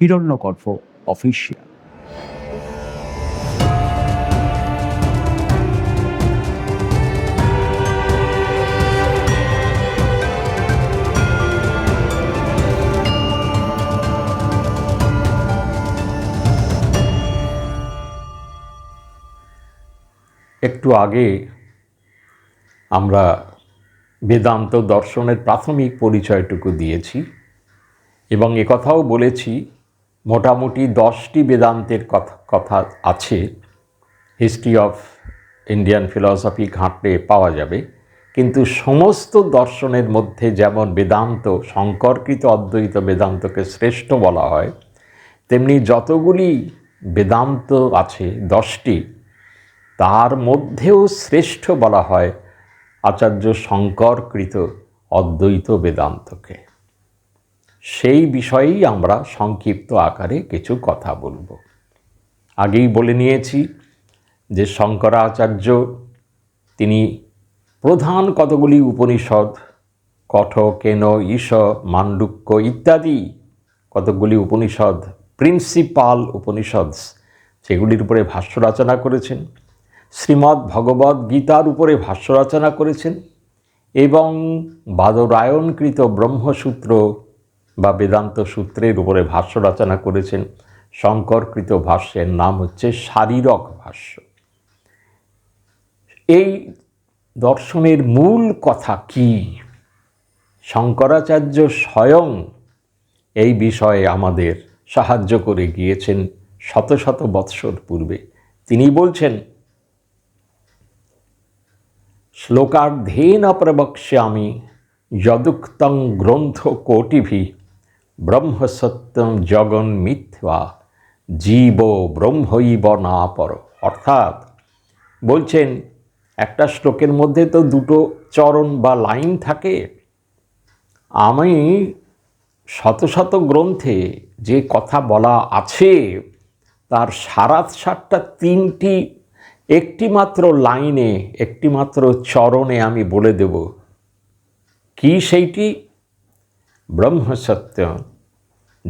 হিরণ্যকর্ফ official একটু আগে আমরা বেদান্ত দর্শনের প্রাথমিক পরিচয়টুকু দিয়েছি এবং একথাও বলেছি মোটামুটি দশটি বেদান্তের কথা কথা আছে। হিস্ট্রি অফ ইন্ডিয়ান ফিলসফি ঘাঁটলে পাওয়া যাবে। কিন্তু সমস্ত দর্শনের মধ্যে যেমন বেদান্ত শঙ্করকৃত অদ্বৈত বেদান্তকে শ্রেষ্ঠ বলা হয়, তেমনি যতগুলি বেদান্ত আছে, দশটি, তার মধ্যেও শ্রেষ্ঠ বলা হয় আচার্য শঙ্করকৃত অদ্বৈত বেদান্তকে। সেই বিষয়েই আমরা সংক্ষিপ্ত আকারে কিছু কথা বলব। আগেই বলে নিয়েছি যে শঙ্করাচার্য, তিনি প্রধান কতগুলি উপনিষদ, কঠ, কেন ঈশ মান্ডুক্য ইত্যাদি কতগুলি উপনিষদ, প্রিন্সিপাল উপনিষদ সেগুলির উপরে ভাষ্য রচনা করেছেন, শ্রীমদ্ ভগবদ্ গীতার উপরে ভাষ্য রচনা করেছেন এবং বাদরায়ণকৃত ব্রহ্মসূত্র বা বেদান্ত সূত্রের উপরে ভাষ্য রচনা করেছেন। শঙ্করকৃত ভাষ্যের নাম হচ্ছে শারীরক ভাষ্য। এই দর্শনের মূল কথা কি? শঙ্করাচার্য স্বয়ং এই বিষয়ে আমাদের সাহায্য করে গিয়েছেন শত শত বৎসর পূর্বে। তিনি বলছেন, শ্লোকার্ধেন প্রবক্ষ্যামি যদুক্তং গ্রন্থ কোটিভি ব্রহ্মসত্যম জগন মিথ্যা, জীব ব্রহ্মৈব না পর। অর্থাৎ বলছেন, একটা শ্লোকের মধ্যে তো দুটো চরণ বা লাইন থাকে। আমি শত শত গ্রন্থে যে কথা বলা আছে, তার সারাত সাতটা তিনটি একটি মাত্র লাইনে একটি মাত্র চরণে আমি বলে দেব। কি সেইটি? ব্রহ্মসত্য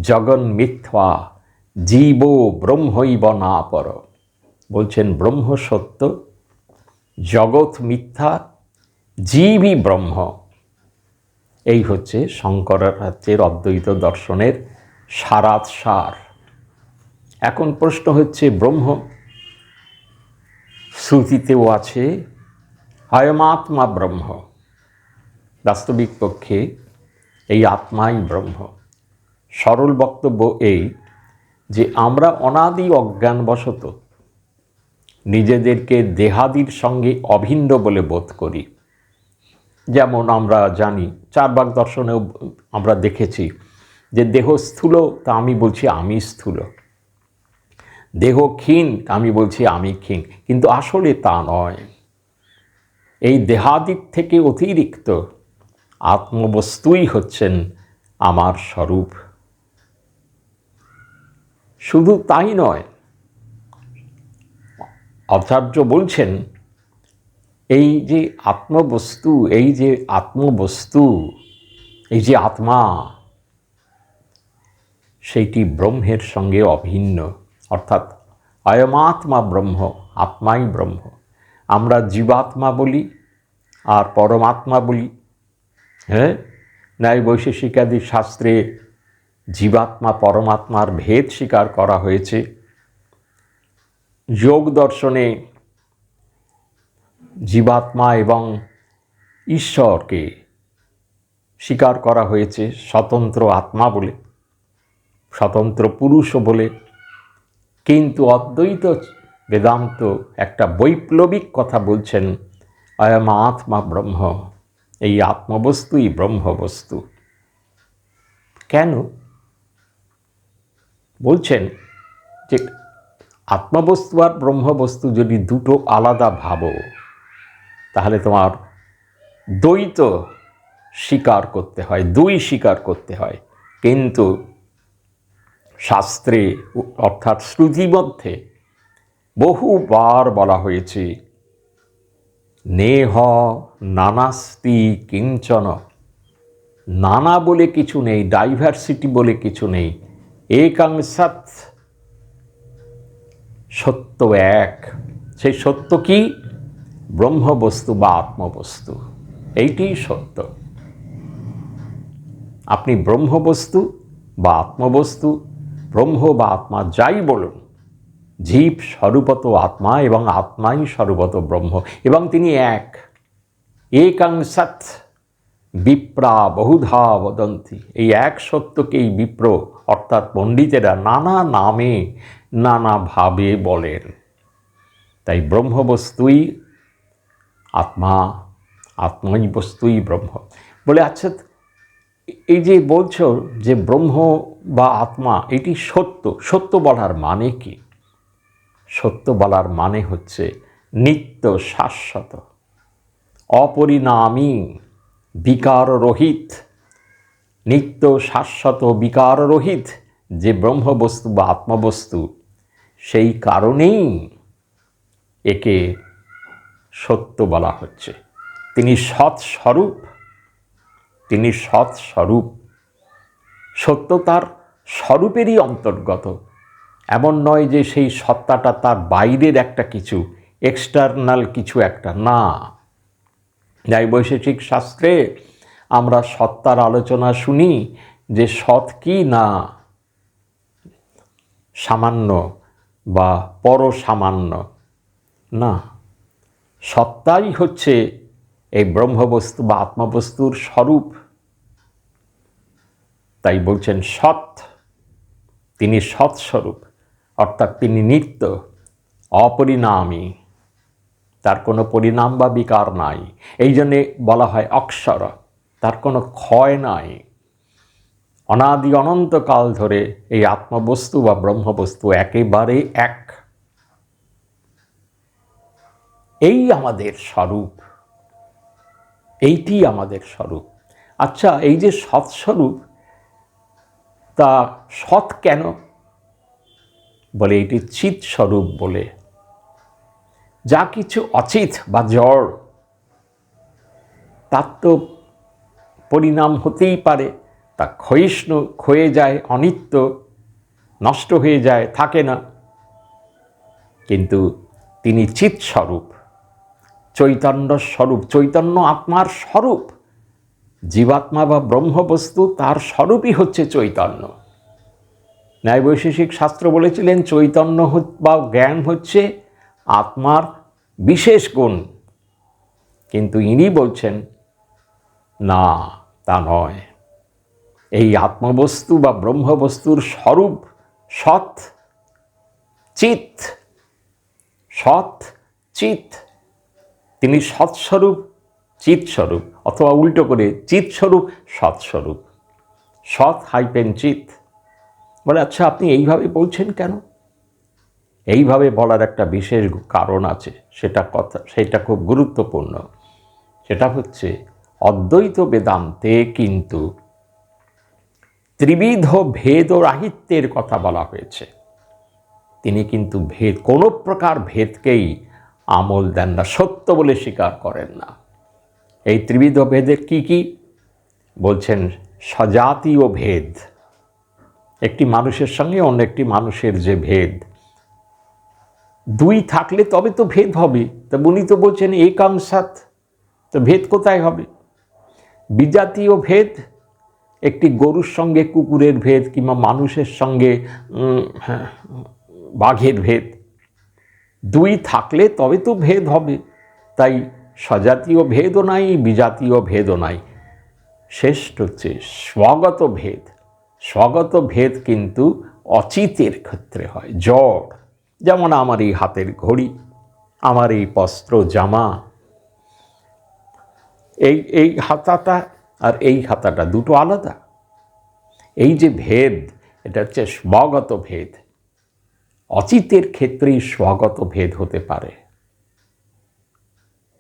জগন মিথ্যা, জীব ব্রহ্মইব না পর। বলছেন, ব্রহ্ম সত্য, জগৎ মিথ্যা জীবই ব্রহ্ম। এই হচ্ছে শঙ্করাচার্যের অদ্বৈত দর্শনের সারাত সার। এখন প্রশ্ন হচ্ছে, ব্রহ্ম শ্রুতিতেও আছে অয়মাত্মা ব্রহ্ম। বাস্তবিক পক্ষে এই আত্মাই ব্রহ্ম। সরল বক্তব্য এই যে আমরা অনাদি অজ্ঞানবশত নিজেদেরকে দেহাদির সঙ্গে অভিন্ন বলে বোধ করি। যেমন আমরা জানি, চারবাগ দর্শনেও আমরা দেখেছি যে দেহ স্থূল তা আমি বলছি আমি স্থূল। দেহ ক্ষীণ আমি বলছি আমি ক্ষীণ। কিন্তু আসলে তা নয়। এই দেহাদির থেকে অতিরিক্ত আত্মবস্তুই হচ্ছেন আমার স্বরূপ। শুধু তাই নয়, আচার্য বলছেন, এই যে আত্মবস্তু, এই যে আত্মবস্তু, এই যে আত্মা, সেইটি ব্রহ্মের সঙ্গে অভিন্ন। অর্থাৎ অয়মাত্মা ব্রহ্ম, আত্মাই ব্রহ্ম। আমরা জীবাত্মা বলি আর পরমাত্মা বলি। হ্যাঁ? ন্যায় বৈশেষিকাদি শাস্ত্রে জীবাত্মা, পরমাত্মার ভেদ স্বীকার করা হয়েছে। যোগ দর্শনে জীবাত্মা এবং ঈশ্বরকে স্বীকার করা হয়েছে স্বতন্ত্র আত্মা বলে, স্বতন্ত্র পুরুষও বলে। কিন্তু অদ্বৈত বেদান্ত একটা বৈপ্লবিক কথা বলছেন অয়ম আত্মা ব্রহ্ম। এই আত্মবস্তুই ব্রহ্মবস্তু। কেন? বলছেন যে আত্মবস্তু আর ব্রহ্মবস্তু যদি দুটো আলাদা ভাবো, তাহলে তোমার দ্বৈত স্বীকার করতে হয়, দুই স্বীকার করতে হয়। কিন্তু শাস্ত্রে অর্থাৎ শ্রুতিমধ্যে বহুবার বলা হয়েছে, নেহ নানাস্তি কিঞ্চন। নানা বলে কিছু নেই ডাইভার্সিটি বলে কিছু নেই। একাংসাত সত্য এক। সেই সত্য কি? ব্রহ্মবস্তু বা আত্মবস্তু। এইটি সত্য। আপনি ব্রহ্মবস্তু বা আত্মবস্তু, ব্রহ্ম বা আত্মা যাই বলুন, জীব স্বরূপত আত্মা এবং আত্মাই স্বরূপত ব্রহ্ম এবং তিনি এক। একাংসাত বিপ্রা বহুধা বদন্তি। এই এক সত্যকেই বিপ্র, অর্থাৎ পণ্ডিতেরা নানা নামে নানাভাবে বলেন। তাই ব্রহ্মবস্তুই আত্মা আত্মাই বস্তুই ব্রহ্ম। বলে আচ্ছা এই যে বলছ যে ব্রহ্ম বা আত্মা, এটি সত্য। সত্য বলার মানে কি? সত্য বলার মানে হচ্ছে নিত্য শাশ্বত। অপরিণামী বিকার রহিত নিত্য শাশ্বত বিকার রহিত যে ব্রহ্মবস্তু বা আত্মবস্তু, সেই কারণেই একে সত্য বলা হচ্ছে। তিনি সৎ স্বরূপ তিনি সৎস্বরূপ। সত্য তার স্বরূপেরই অন্তর্গত। এমন নয় যে সেই সত্তাটা তার বাইরের একটা কিছু, এক্সটার্নাল কিছু একটা, না। বৈশেষিক শাস্ত্রে আমরা সত্তার আলোচনা শুনি যে সৎ কি না? সামান্য বা পরসামান্য। না, সত্তাই হচ্ছে এই ব্রহ্মবস্তু বা আত্মবস্তুর স্বরূপ। তাই বলছেন সৎ, তিনি সৎস্বরূপ, অর্থাৎ তিনি নিত্য, অপরিণামী। তার কোনো পরিণাম বা বিকার নাই। এই জন্যে বলা হয় অক্ষর। তার কোনো ক্ষয় নাই। অনাদি অনন্তকাল ধরে এই আত্মবস্তু বা ব্রহ্মবস্তু একেবারে এক। এই আমাদের স্বরূপ। এইটি আমাদের স্বরূপ। আচ্ছা এই যে সৎস্বরূপ, তা সৎ কেন? বলে এটি চিৎস্বরূপ বলে। যা কিছু অচিত বা জড় তার তো পরিণাম হতেই পারে। তা ক্ষয়িষ্ণু ক্ষয়ে যায়, অনিত্য নষ্ট হয়ে যায়, থাকে না। কিন্তু তিনি চিত স্বরূপ চৈতন্য স্বরূপ, চৈতন্য আত্মার স্বরূপ, জীবাত্মা বা ব্রহ্মবস্তু, তার স্বরূপই হচ্ছে চৈতন্য। ন্যায় বৈশেষিক শাস্ত্র বলেছিলেন, চৈতন্য বা জ্ঞান হচ্ছে আত্মার বিশেষ গুণ। কিন্তু ইনি বলছেন, না, তা নয়। এই আত্মবস্তু বা ব্রহ্মবস্তুর স্বরূপ সৎ চিত সৎ চিত তিনি সৎস্বরূপ, চিৎস্বরূপ, অথবা উল্টো করে চিৎস্বরূপ, সৎস্বরূপ। সৎ হাইপেন চিত বলে আচ্ছা আপনি এইভাবে বলছেন কেন? এইভাবে বলার একটা বিশেষ কারণ আছে, সেটা কথা, সেটা খুব গুরুত্বপূর্ণ। সেটা হচ্ছে, অদ্বৈত বেদান্তে কিন্তু ত্রিবিধ ভেদ রাহিত্যের কথা বলা হয়েছে। তিনি কিন্তু ভেদ কোনো প্রকার ভেদকেই আমল দেন না, সত্য বলে স্বীকার করেন না। এই ত্রিবিধ ভেদের কি কি? বলছেন, সজাতীয় ভেদ। একটি মানুষের সঙ্গে অন্য একটি মানুষের যে ভেদ দুই থাকলে তবে তো ভেদ হবে। তা উনি তো বলছেন একাংশাত তো ভেদ কোথায় হবে? বিজাতীয় ভেদ একটি গরুর সঙ্গে কুকুরের ভেদ কিংবা মানুষের সঙ্গে হ্যাঁ, বাঘের ভেদ। দুই থাকলে তবে তো ভেদ হবে। তাই স্বজাতীয় ভেদও নাই বিজাতীয় ভেদও নাই। শ্রেষ্ঠ হচ্ছে স্বগত ভেদ। স্বগত ভেদ কিন্তু অচিতের ক্ষেত্রে হয় জড়। যেমন আমার এই হাতের ঘড়ি, আমার এই বস্ত্র জামা। এই এই হাতাটা আর এই হাতাটা দুটো আলাদা। এই যে ভেদ, এটা হচ্ছে স্বগত ভেদ। অচিতের ক্ষেত্রেই স্বগত ভেদ হতে পারে।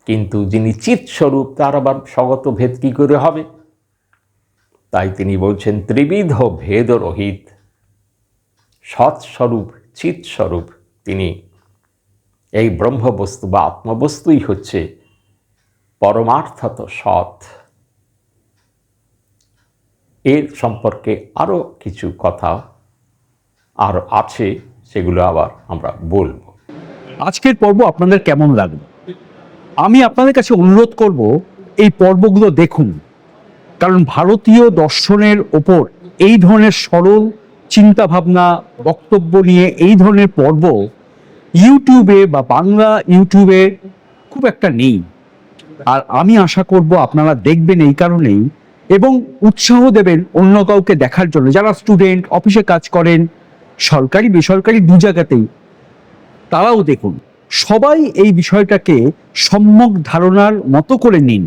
কিন্তু যিনি চিৎস্বরূপ তার আবার স্বগত ভেদ কি করে হবে? তাই তিনি বলছেন, ত্রিবিধ ভেদ রহিত। সৎস্বরূপ, চিৎস্বরূপ। তিনি এই ব্রহ্মবস্তু বা আত্মবস্তুই হচ্ছে পরমার্থত সৎ। এর সম্পর্কে আরও কিছু কথা আর আছে, সেগুলো আবার আমরা বলব। আজকের পর্ব আপনাদের কেমন লাগল? আমি আপনাদের কাছে অনুরোধ করব, এই পর্বগুলো দেখুন। কারণ ভারতীয় দর্শনের ওপর এই ধরনের সরল চিন্তা ভাবনা বক্তব্য নিয়ে এই ধরনের পর্ব ইউটিউবে বা বাংলা ইউটিউবে খুব একটা নেই। আর আমি আশা করব আপনারা দেখবেন এই কারণেই এবং উৎসাহ দেবেন অন্য কাউকে দেখার জন্য। যারা স্টুডেন্ট অফিসে কাজ করেন, সরকারি, বেসরকারি দু জায়গাতেই, তারাও দেখুন, সবাই এই বিষয়টাকে সম্যক ধারণার মতো করে নিন।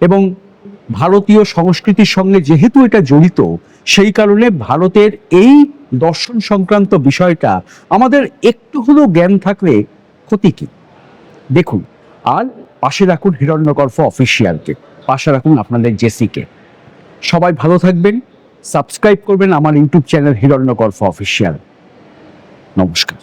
এবং ভারতীয় সংস্কৃতির সঙ্গে যেহেতু এটা জড়িত সেই কারণে ভারতের এই দর্শন সংক্রান্ত বিষয়টা আমাদের একটু হলেও জ্ঞান থাকলে ক্ষতি কি? দেখুন, আর পাশে রাখুন হিরণ্যগর্ভ অফিসিয়ালকে। পাশে রাখুন আপনাদের জেসিকে। সবাই ভালো থাকবেন, সাবস্ক্রাইব করবেন আমার ইউটিউব চ্যানেল হিরণ্যগর্ভ অফিসিয়াল। নমস্কার।